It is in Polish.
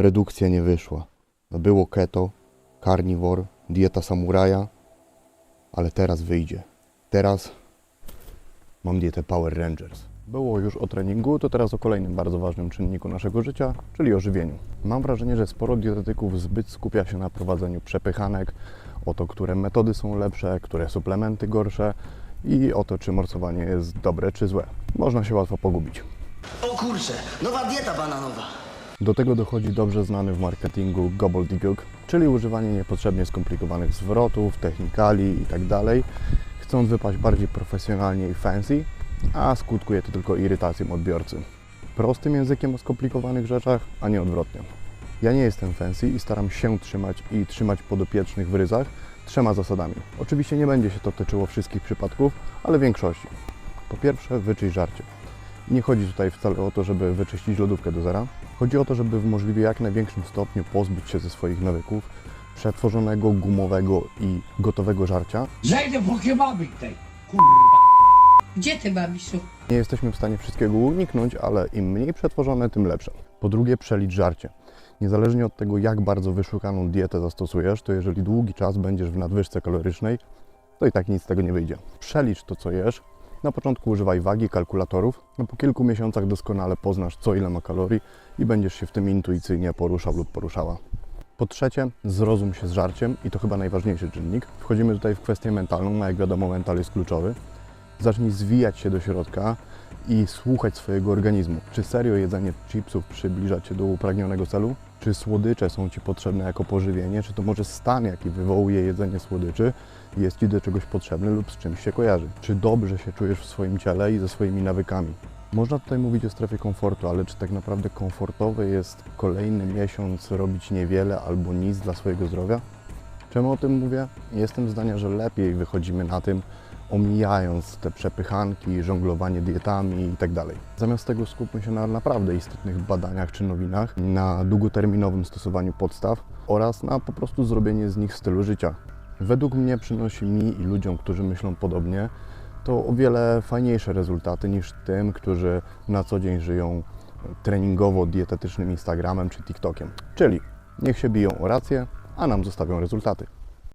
redukcja nie wyszła. No Było keto, carnivore, dieta samuraja, ale teraz wyjdzie. Teraz mam dietę Power Rangers. Było już o treningu, to teraz o kolejnym bardzo ważnym czynniku naszego życia, czyli o żywieniu. Mam wrażenie, że sporo dietetyków zbyt skupia się na prowadzeniu przepychanek, o to, które metody są lepsze, które suplementy gorsze i o to, czy morsowanie jest dobre czy złe. Można się łatwo pogubić. O kurczę, nowa dieta bananowa. Do tego dochodzi dobrze znany w marketingu gobbledygook, czyli używanie niepotrzebnie skomplikowanych zwrotów, technikali itd., chcąc wypaść bardziej profesjonalnie i fancy, a skutkuje to tylko irytacją odbiorcy. Prostym językiem o skomplikowanych rzeczach, a nie odwrotnie. Ja nie jestem fancy i staram się trzymać i trzymać podopiecznych w ryzach trzema zasadami. Oczywiście nie będzie się to tyczyło wszystkich przypadków, ale większości. Po pierwsze, wyczyść żarcie. Nie chodzi tutaj wcale o to, żeby wyczyścić lodówkę do zera. Chodzi o to, żeby w możliwie jak największym stopniu pozbyć się ze swoich nawyków przetworzonego, gumowego i gotowego żarcia. Zejdę po kebaby tej, kurwa. Gdzie ty, babisiu? Nie jesteśmy w stanie wszystkiego uniknąć, ale im mniej przetworzone, tym lepsze. Po drugie, przelicz żarcie. Niezależnie od tego, jak bardzo wyszukaną dietę zastosujesz, to jeżeli długi czas będziesz w nadwyżce kalorycznej, to i tak nic z tego nie wyjdzie. Przelicz to, co jesz. Na początku używaj wagi, kalkulatorów, a po kilku miesiącach doskonale poznasz, co ile ma kalorii i będziesz się w tym intuicyjnie poruszał lub poruszała. Po trzecie, zrozum się z żarciem i to chyba najważniejszy czynnik. Wchodzimy tutaj w kwestię mentalną, a jak wiadomo, mental jest kluczowy. Zacznij zwijać się do środka i słuchać swojego organizmu. Czy serio jedzenie chipsów przybliża Cię do upragnionego celu? Czy słodycze są Ci potrzebne jako pożywienie? Czy to może stan, jaki wywołuje jedzenie słodyczy, jest Ci do czegoś potrzebny lub z czymś się kojarzy? Czy dobrze się czujesz w swoim ciele i ze swoimi nawykami? Można tutaj mówić o strefie komfortu, ale czy tak naprawdę komfortowe jest kolejny miesiąc robić niewiele albo nic dla swojego zdrowia? Czemu o tym mówię? Jestem zdania, że lepiej wychodzimy na tym, omijając te przepychanki, żonglowanie dietami itd. Zamiast tego skupmy się na naprawdę istotnych badaniach czy nowinach, na długoterminowym stosowaniu podstaw oraz na po prostu zrobienie z nich stylu życia. Według mnie przynosi mi i ludziom, którzy myślą podobnie, to o wiele fajniejsze rezultaty niż tym, którzy na co dzień żyją treningowo-dietetycznym Instagramem czy TikTokiem. Czyli niech się biją o rację, a nam zostawią rezultaty.